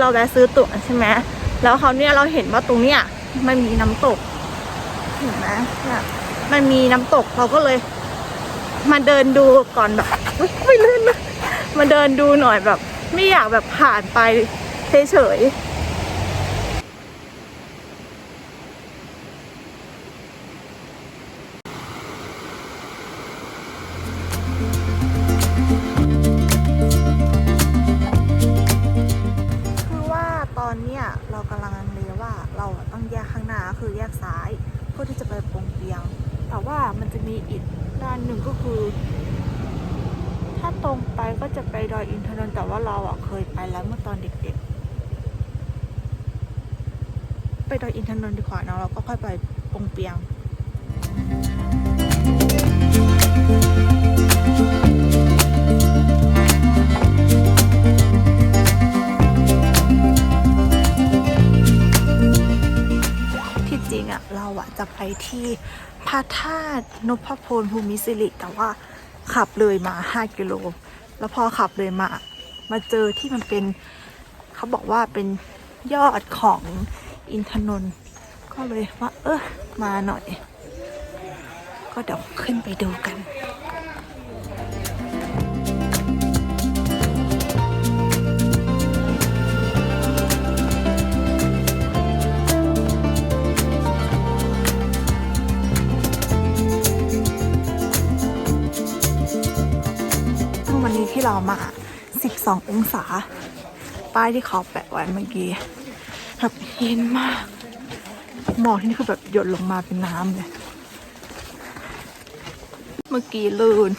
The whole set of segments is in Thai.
เราแวะซื้อตั๋วใช่ไหมแล้วเขาเนี่ยเราเห็นว่าตรงเนี้ยมันมีน้ำตกเห็นไหมนี่มันมีน้ำตกเราก็เลย มาเดินดูก่อนแบบไม่ลื่นนะมาเดินดูหน่อยแบบ ไม่อยากแบบผ่านไปเฉยๆ อนเนี้ยเรากำลังลังเลว่าเราต้องแยกข้างหน้าคือแยกซ้ายเพื่อที่จะไปปงเปียง แต่ว่ามันจะมีอีกด้านหนึ่งก็คือ ถ้าตรงไปก็จะไปดอยอินทนนท์แต่ว่าเราอะเคยไปแล้วเมื่อตอนเด็กๆ ไปดอยอินทนนท์ดีกว่าเนอะเราก็ค่อยไปปงเปียงที่ จะไปที่พระธาตุนพพลภูมิสิริ แต่ว่าขับเลยมา 5 กิโล แล้วพอขับเลยมา มาเจอที่มันเป็นเขาบอกว่าเป็นยอดของอินทนนท์ก็เลยว่า เออมาหน่อย ก็เดี๋ยวขึ้นไปดูกัน วันนี้ที่เรามา 12 องศา ป้ายที่เขาแปะไว้เมื่อกี้แบบเย็นมาก หมอกที่นี่คือแบบหยดลงมาเป็นน้ำเลย เมื่อกี้ลื่น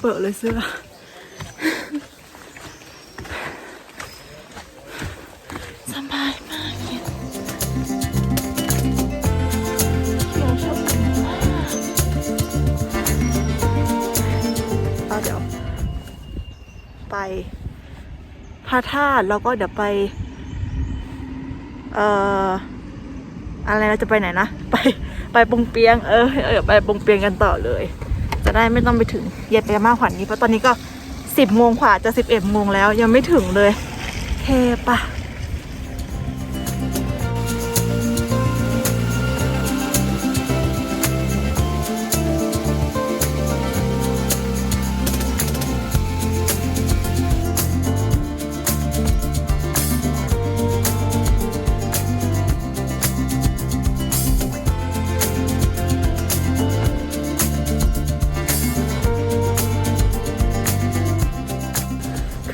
เปิดเลยเสื้อ พระธาตุแล้วก็เดี๋ยวไป เอ่อ อะไรเราจะไปไหนนะ ไปไปปงเปียง เออเออไปปงเปียงกันต่อเลย จะได้ไม่ต้องไปถึงเย็นไปมากกว่านี้เพราะตอนนี้ก็สิบโมงกว่าจะสิบเอ็ดโมงแล้วยังไม่ถึงเลยเคปะ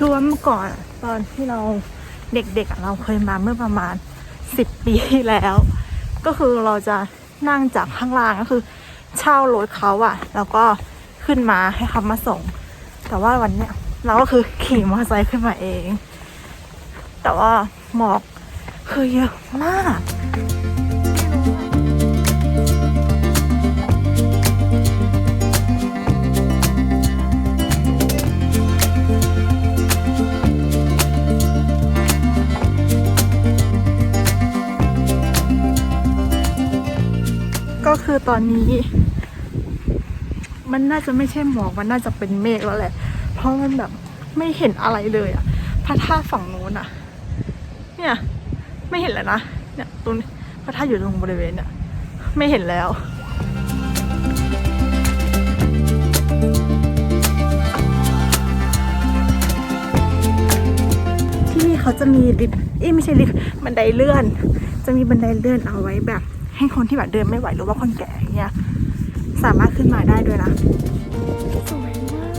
คือว่าเมื่อก่อนตอนที่เราเด็กๆเราเคยมาเมื่อประมาณสิบปีที่แล้ว ก็คือเราจะนั่งจากข้างล่างก็คือเช่ารถเขาอะแล้วก็ขึ้นมาให้เขามาส่ง แต่ว่าวันเนี้ยเราก็คือขี่มอเตอร์ไซค์ขึ้นมาเอง แต่ว่าหมอกคือเยอะมาก คือตอนนี้ มันน่าจะไม่ใช่หมอกมันน่าจะเป็นเมฆแล้วแหละ เพราะมันแบบไม่เห็นอะไรเลยอะพระธาตุฝั่งโน้นอะเนี่ย ไม่เห็นแล้วนะเนี่ยตรงพระธาตุอยู่ตรงบริเวณเนี่ยไม่เห็นแล้วที่นี่เขาจะมีลิฟต์เอ้ไม่ใช่ลิฟต์บันไดเลื่อน จะมีบันไดเลื่อนเอาไว้แบบ ให้คนที่แบบเดินไม่ไหวหรือว่าคนแก่เงี้ยสามารถขึ้นมาได้ด้วยนะสวยมาก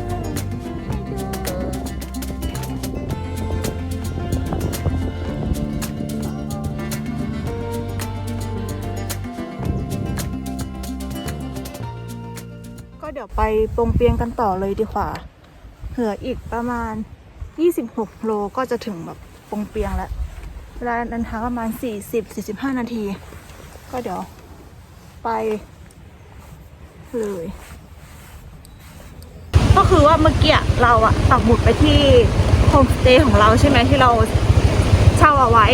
ก็เดี๋ยวไปปงเปียงกันต่อเลยดีกว่าเหลืออีกประมาณ 26 โลก็จะถึงแบบปงเปียงแล้วเวลาเดินทางประมาณ 40-45 นาที ก็เดี๋ยวไปเลยก็คือว่าเมื่อกี้เราอะปักหมุดไปที่โฮมสเตย์ของเราใช่ไหมที่เราเช่าเอาไว้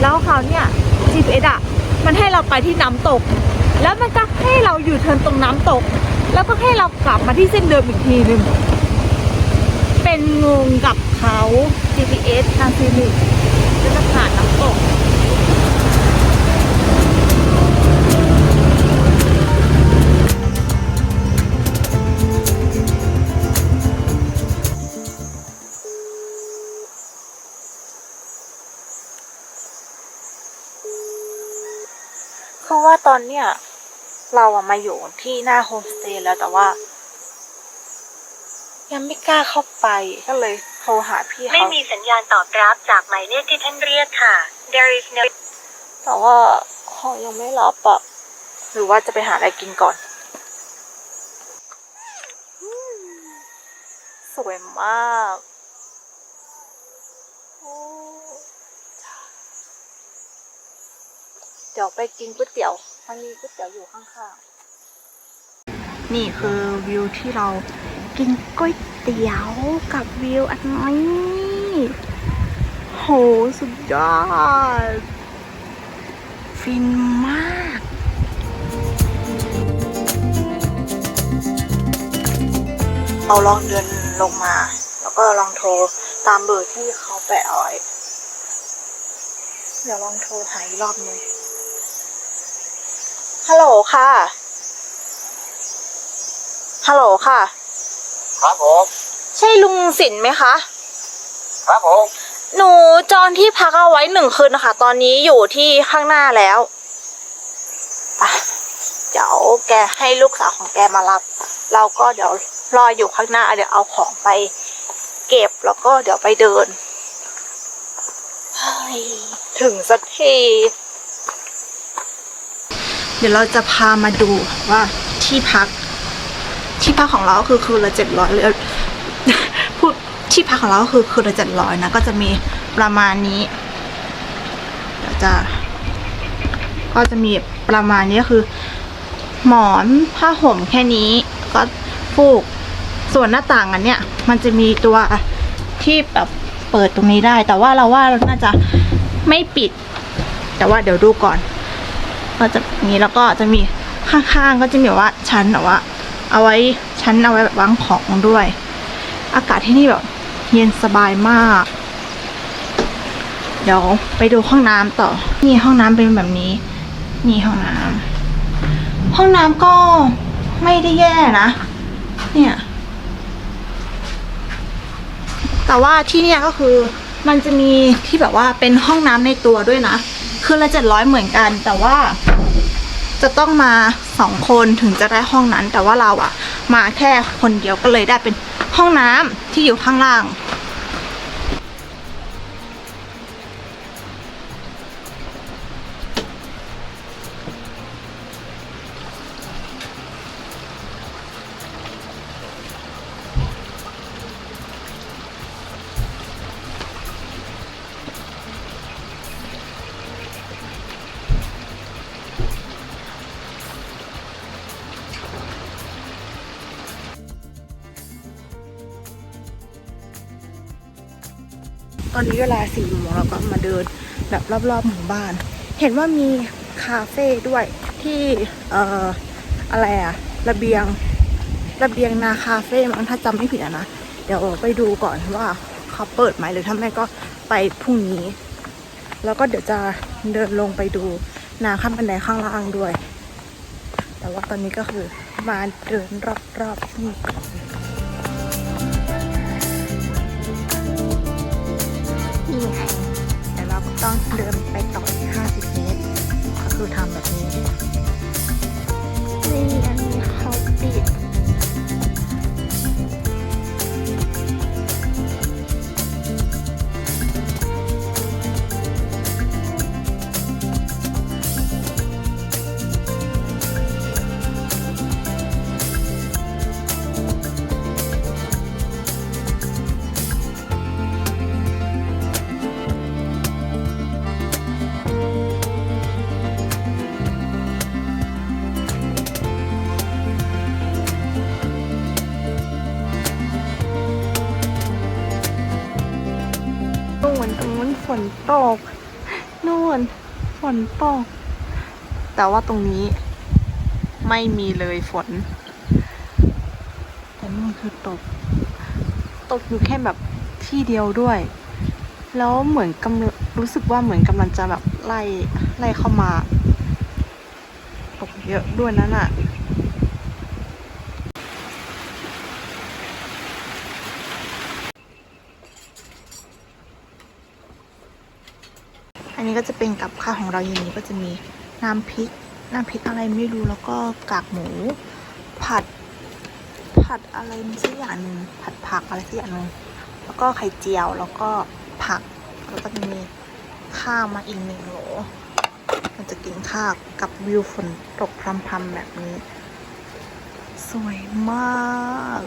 แล้วเขาวเนี่ย GPS อะมันให้เราไปที่น้ำตก แล้วมันก็ให้เราอยู่เทินตรงน้ำตก แล้วก็ให้เรากลับมาที่เส้นเดิมอีกทีหนึ่งเป็นงงกับเขา GPS ทางฟิลิปก็จะผ่านน้ำตก เพราะว่าตอนเนี้ยเราอะมาอยู่ที่หน้าโฮมสเตย์แล้วแต่ว่า ยังไม่กล้าเข้าไปก็เลยโทรหาพี่ไม่เขามีสัญญาณตอบรับจากหมายเลขที่ท่านเรียกค่ะ There is no แต่ว่าเขายังไม่รับอะหรือว่าจะไปหาอะไรกินก่อนอืมสวยมากโอ้ เดี๋ยวไปกินก๋วยเตี๋ยว มันมีก๋วยเตี๋ยวอยู่ข้างๆ นี่คือวิวที่เรากินก๋วยเตี๋ยวกับวิวอันนี้โหสุดยอด ฟินมากเราลองเดินลงมา แล้วก็ลองโทรตามเบอร์ที่เขาแปะเอาไว้เดี๋ยวลองโทรหาอีกรอบหนึง ฮัลโหลค่ะ ฮัลโหลค่ะ ครับผม ใช่ลุงสินไหมคะ ครับผม หนูจองที่พักเอาไว้หนึ่งคืนนะคะ ตอนนี้อยู่ที่ข้างหน้าแล้วไปเดี๋ยวแกให้ลูกสาวของแกมารับ เราก็เดี๋ยวรออยู่ข้างหน้า เดี๋ยวเอาของไปเก็บแล้วก็เดี๋ยวไปเดินเฮ้ยถึงสักที เดี๋ยวเราจะพามาดูว่าที่พัก ที่พักของเราคือคืนละเจ็ดร้อยเลยพูดที่พักของเราคือคืนละเจ็ดร้อยนะก็จะมีประมาณนี้เดี๋ยวจะ ก็จะมีประมาณนี้ก็คือ หมอนผ้าห่มแค่นี้ ก็ฟูกส่วนหน้าต่างอันเนี้ยมันจะมีตัวที่แบบเปิดตรงนี้ได้ แต่ว่าเราว่าเราน่าจะไม่ปิด แต่ว่าเดี๋ยวดูก่อน ก็จะนี้แล้วก็จะมีข้างๆก็จะมีว่าชั้นแบบว่า เอาไว้ชั้นเอาไว้แบบวางของด้วย อากาศที่นี่แบบ เย็นสบายมาก เดี๋ยวไปดูห้องน้ำต่อ นี่ห้องน้ำเป็นแบบนี้ นี่ห้องน้ำห้องน้ำก็ไม่ได้แย่นะ เนี่ย แต่ว่าที่เนี่ยก็คือมันจะมีที่แบบว่าเป็นห้องน้ำในตัวด้วยนะ คือละเจ็ดร้อยเหมือนกัน แต่ว่า จะต้องมาสองคนถึงจะได้ห้องนั้น แต่ว่าเราอะมาแค่คนเดียวก็เลยได้เป็นห้องน้ำที่อยู่ข้างล่าง อนนี้เวลาสี่โมงเราก็มาเดินแบบรอบๆหมู่บ้าน เห็นว่ามีคาเฟ่ด้วยที่เอ่ออะไรอะระเบียงระเบียงนาคาเฟ่มั้งถ้าจำไม่ผิดนะ เดี๋ยวไปดูก่อนว่าเขาเปิดไหมหรือถ้าไม่ก็ไปพรุ่งนี้ แล้วก็เดี๋ยวจะเดินลงไปดูนาข้ามบันไดข้างล่างด้วย แต่ว่าตอนนี้ก็คือมาเดินรอบๆที่นี่ก่อนนี่ เรางเดินไปต่ออีก50 เมตร ก็คือทำแบบนี้ นี่อันนี้เขาปิด นู้นฝนตกนู่นฝนตก แต่ว่าตรงนี้ไม่มีเลยฝน แต่นู่นคือตก ตกอยู่แค่แบบที่เดียวด้วย แล้วเหมือนกำลังรู้สึกว่าเหมือนกำลังจะแบบไล่ไล่เข้ามา ตกเยอะด้วยนั่นอะ นี้ก็จะเป็นกับข้าวของเราอย่างนี้ก็จะมีน้ำพริก น้ำพริกอะไรไม่รู้แล้วก็กากหมู ผัด ผัดอะไรสักอย่างหนึ่งผัดผักอะไรสักอย่างหนึ่งแล้วก็ไข่เจียวแล้วก็ผักแล้วก็จะมีข้าวมาอีกหนึ่งโหลมันจะกินข้าวกับวิวฝนตกพรำๆแบบนี้ สวยมาก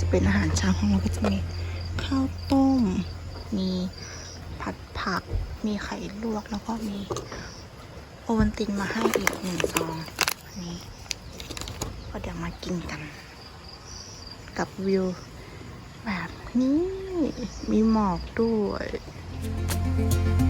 จะเป็นอาหารเช้าของเราก็จะมีข้าวต้ม มีผัดผัก มีไข่ลวกแล้วก็มีโอวันตินมาให้อีกหนึ่งซองอันนี้ก็เดี๋ยวมากินกัน กับวิวแบบนี้ มีหมอกด้วยเดี๋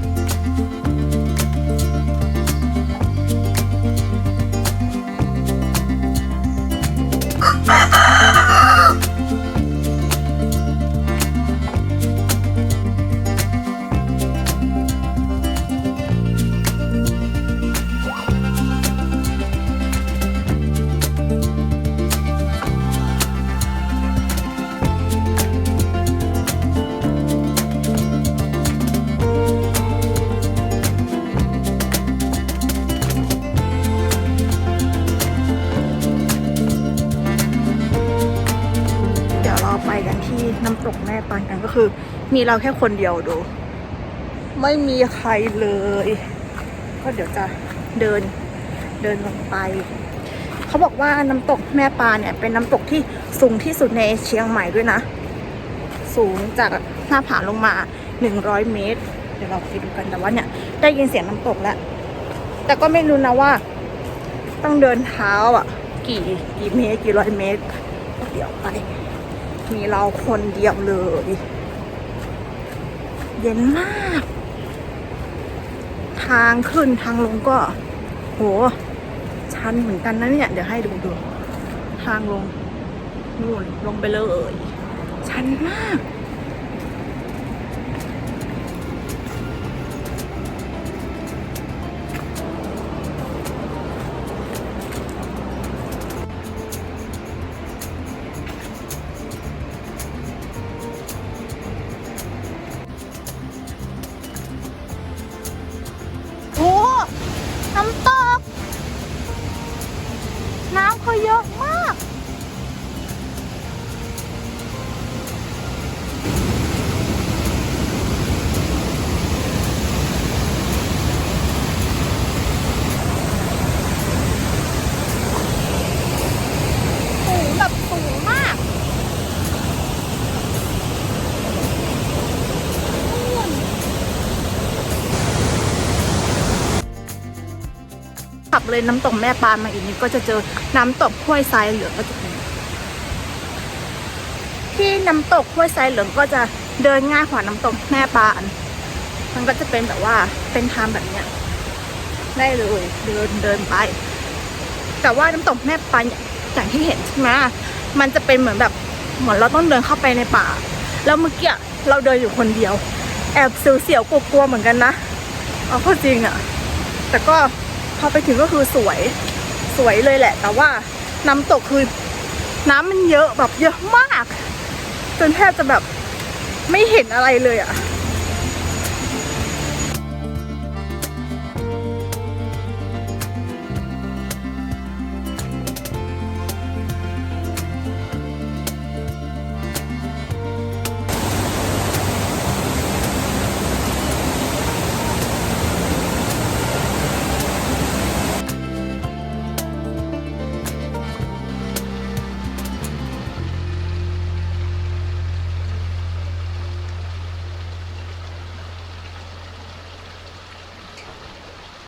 ไปกันที่น้ำตกแม่ปานกันก็คือ มีเราแค่คนเดียวดู ไม่มีใครเลย ก็เดี๋ยวจะเดินเดินลงไป เขาบอกว่าน้ำตกแม่ปานเนี่ย เป็นน้ำตกที่สูงที่สุดในเชียงใหม่ด้วยนะ สูงจากหน้าผาลงมา 100 เมตร เดี๋ยวเราไปดูกันแต่ว่าเนี่ย ได้ยินเสียงน้ำตกแล้ว แต่ก็ไม่รู้นะว่า ต้องเดินเท้าอะ กี่กี่เมตร กี่ร้อยเมตร เดี๋ยวไป มีเราคนเดียวเลย เย็นมาก ทางขึ้นทางลงก็ โห ชันเหมือนกันนะเนี่ย เดี๋ยวให้ดูดู ทางลงนู่นลงไปเลย ชันมาก เลยน้ำตกแม่ปานมาอีกนิดก็จะเจอน้ำตกห้วยทรายเหลืองก็จะเป็นที่น้ำตกห้วยทรายเหลืองก็จะเดินง่ายกว่าน้ำตกแม่ปาน มันก็จะเป็นแบบว่าเป็นทางแบบเนี้ยได้เลยเดินเดินไป แต่ว่าน้ำตกแม่ปานอย่างที่เห็นใช่ไหมมันจะเป็นเหมือนแบบเหมือนเราต้องเดินเข้าไปในป่า แล้วเมื่อกี้เราเดินอยู่คนเดียว แอบเสียวๆกลัวๆเหมือนกันนะเอาเข้าจริงอะแต่ก็ พอไปถึงก็คือสวยสวยเลยแหละ แต่ว่าน้ำตกคือน้ำมันเยอะแบบเยอะมาก จนแทบจะแบบไม่เห็นอะไรเลยอะ่ะ